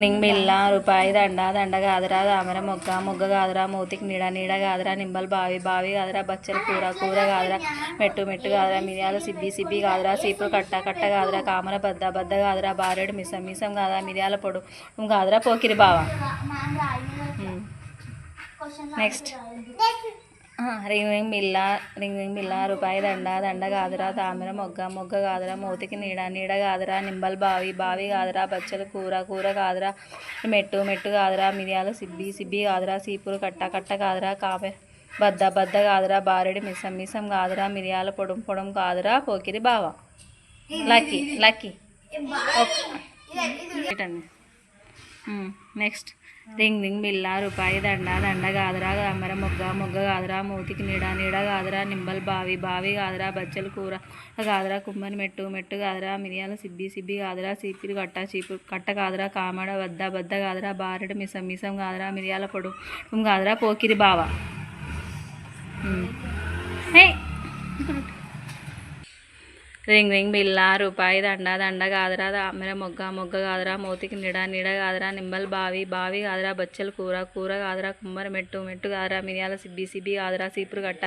నింగ్ బిల్ల రూపాయి దండ దండ కాదురా దామర మొగ్గ మొగ్గ కాదురా మూతికి నీడ నీడ కాదురా నింబల్ బావి బావి కాదురా బచ్చలు కూర కూర కాదురా మెట్టు మెట్టు కాదురా మిరియాలు సిబ్బి సిబ్బి కాదురా సీపులు కట్ట కట్ట కాదురా కామర బద్ద బద్ద కాదురా బారెడు మిసం మిసం కాదురా మిరియాల పొడు కాదురా పోకిరి బావా. నెక్స్ట్ రింగ్ రింగ్ బిల్ల రింగ్ రింగ్ బిల్ల రూపాయి దండ దండ కాదురా తామర మొగ్గ మొగ్గ కాదురా మూతికి నీడ నీడ కాదురా నింబల్ బావి బావి కాదురా బచ్చలు కూర కూర కాదురా మెట్టు మెట్టు కాదురా మిరియాలు సిబ్బి సిబ్బి కాదురా సీపులు కట్ట కట్ట కాదురా కామె బద్ద బద్ద కాదురా బారెడు మిసం మిసం కాదురా మిరియాల పొడం పొడం కాదురా పోకిరి బావ. Lucky lucky. Next. Ring ring బిల్ల రూపాయి దండ దండ కాదురా అమ్మర మొగ్గ మొగ్గ కాదురా మూతికి నీడ నీడ కాదురా నింబల్ బావి బావి గాదరా బచ్చలు కూర కాదురా కుమ్మరి మెట్టు మెట్టు గాదరా మిరియాల సిబ్బి సిబ్బి కాదురా సీపిరి కట్ట చీపు కట్ట కాదురా కామడ వద్ద బద్ద కాదురా బారెడు మిసం మిసం కాదురా మిరియాల పొడు ఉమ్ కాదురా పోకిరి బావ. హే రింగ్ రింగ్ బిల్ల రూపాయి దండ దండ కాదురా దామెర మొగ్గ మొగ్గ కాదురా మూతికి నిడ నిడ కాదురా నింబల్ బావి బావి కాదురా బచ్చలు కూర కూర కాదురా కుమ్మరి మెట్టు మెట్టు కాదురా మిరియాల సిబ్బి సిబ్బి కాదురా సీపురు కట్ట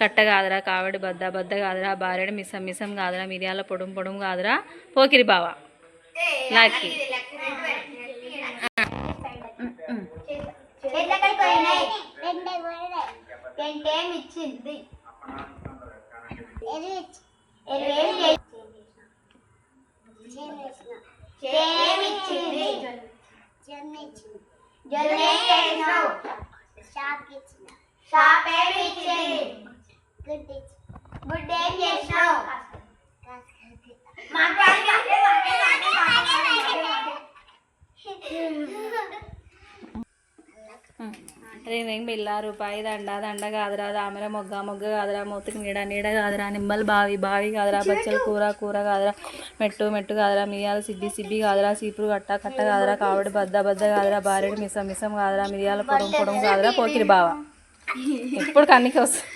కట్ట కాదురా కావడి బద్ద బద్ద కాదురా బారెడు మిసం మిసం కాదురా మిరియాల పొడుం పొడుం కాదురా పోకిరి బావ లాకి ఇచ్చింది ఎరువేం చేమిచ్చింది జొన్నేం చేసినావు షాప్ ఏమి ఇచ్చింది గుడ్ ఏం చేసినావు రింగ్ రింగ్ రూపాయి దండ దండ కాదురా దామెర మొగ్గ మొగ్గ కాదురా మూతికి నీడ నీడ కాదురా నిమ్మలు బావి బావి కాదురా బచ్చలు కూర కూర కాదురా మెట్టు మెట్టు కాదురా మిరియాల సిబ్బి సిబ్బి కాదురా సీపురు కట్ట కట్ట కాదురా కావడి బద్ద బద్ద కాదురా బారెడు మిసం మిసం కాదురా మిరియాల పొడం పొడం కాదురా పోకిరి బావ. ఇప్పుడు కన్నీకి వస్తుంది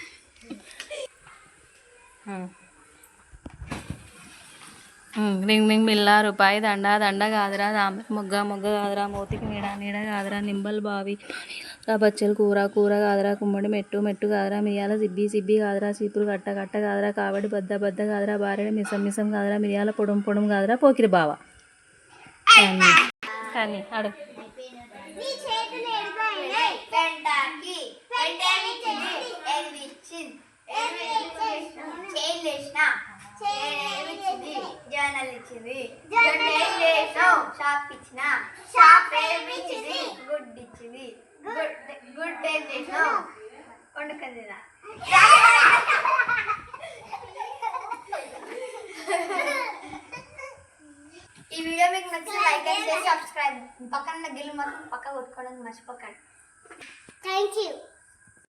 రింగ్ మింగ్ బిల్ల రూపాయి దండ దండ కాదురా దామె మొగ్గ మొగ్గ కాదురా మోతికి నీడ నీడ కాదురా నింబల్ బావి కాదురా బచ్చలు కూర కూర కాదురా కుమ్మడి మెట్టు మెట్టు కాదురా మిరియాల సిబ్బి సిబ్బి కాదురా సీపురు కట్ట కట్ట కాదురా కావడి బద్ద బద్ద కాదురా బారెడు మిసం మిసం కాదురా మిరియాల పొడం పొడం కాదురా పోకిరి బావ. కానీ కానీ అడుగు ఇచ్చింది. జర్నల్ ఇచ్చింది. షాప్ ఇచ్చిన. షాప్ ఇచ్చింది? గుడ్ ఇచ్చింది. గుడ్. ఏం చేసావు వండుకొని తినా ఈ వీడియో మీకు నచ్చితే లైక్ అండ్ షేర్ సబ్స్క్రైబ్. పక్కన గిల్లు మాత్రం పక్క కొట్టుకోవడానికి మర్చిపోకండి. Thank you.